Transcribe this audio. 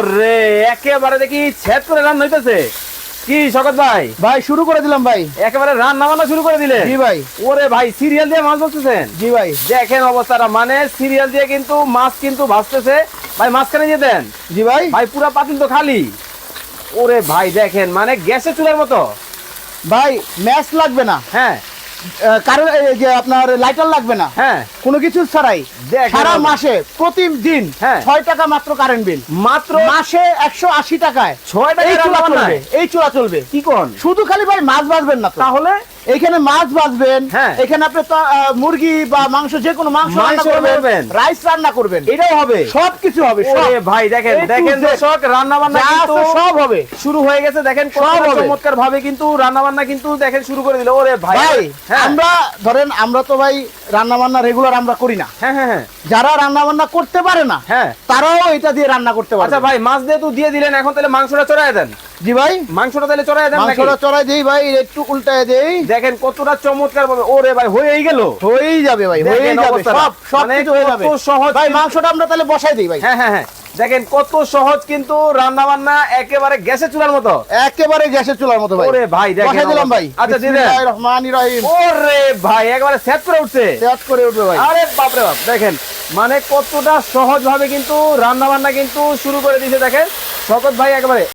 ওরে একেবারে দেখি ছেদ করে রান্না হইতেছে। কি শকত ভাই? ভাই শুরু করে দিলাম ভাই। একেবারে রান্না বান্না শুরু করে দিলে জি ভাই। ওরে ভাই সিরিয়াল দিয়ে মাছ বলতেছেন জি ভাই। দেখেন অবস্থাটা মানে সিরিয়াল দিয়ে কিন্তু মাছ কিন্তু ভাসতেছে। ভাই মাঝখানে দিয়ে দেন। জি ভাই। ভাই পুরা পাতিল তো খালি। ওরে ভাই দেখেন মানে গ্যাসের চুলার মতো। ভাই ম্যাচ লাগবে না। হ্যাঁ। কারণ যে আপনার লাইটার লাগবে না। হ্যাঁ। কোনো কিছু ছাড়াই সারা মাসে প্রতিদিন হ্যাঁ। ছয় টাকা মাত্র কারেন্ট বিল মাত্র মাসে একশো আশি টাকায়। ছয় টাকা এই চুলা চলবে এই চুলা চলবে। কি কোন? শুধু খালি ভাই মাছ বাজবেন না তাহলে? এখানে মাছ বাজবেন হ্যাঁ। এখানে আপনি মুরগি বা মাংস যে কোনো মাংস রান্না করবেন। রাইস রান্না করবেন। এটাও হবে। সব। কিছু হবে ভাই দেখেন দেখেন। দর্শক রান্না বান্না কিন্তু সব হবে। শুরু হয়ে গেছে দেখেন সব চমৎকার ভাবে কিন্তু রান্না বান্না কিন্তু দেখেন শুরু করে দিল। ওরে ভাই আমরা ধরেন আমরা তো ভাই রান্না বান্না রেগুলার আমরা করি না। হ্যাঁ হ্যাঁ হ্যাঁ। যারা রান্না বান্না করতে পারে না হ্যাঁ। তারাও এটা দিয়ে রান্না করতে পারে আচ্ছা ভাই মাছ দিয়ে তো দিয়ে দিলেন এখন তাহলে মাংসটা চড়াই দেন। জি ভাই। মাংসটা তাহলে চড়াই দেন মাংসটা চড়াই দেই ভাই একটু উল্টায় দেই। দেখেন কতটা চমৎকার ভাবে ওরে ভাই হয়েই গেল। হয়েই যাবে ভাই হয়েই যাবে সব সব মানে কিছু হয়ে যাবে। সহজ। ভাই মাংসটা আমরা তাহলে বসাই দিই ভাই। হ্যাঁ হ্যাঁ হ্যাঁ। দেখেন কত সহজ কিন্তু রান্না বান্না একেবারে গ্যাসের চুলার মতো। একেবারে গ্যাসের চুলার মতো ভাই। ওরে ভাই দেখেন দিলাম ভাই। আচ্ছা বিসমিল্লাহির রহমানির রহিম। ওরে ভাই একেবারে সেট করে উঠছে। সেট করে উঠবে ভাই। আরে বাপরে বাপ দেখেন মানে কতটা সহজ ভাবে কিন্তু রান্না বান্না কিন্তু শুরু করে দিয়েছে দেখেন। শকত ভাই একেবারে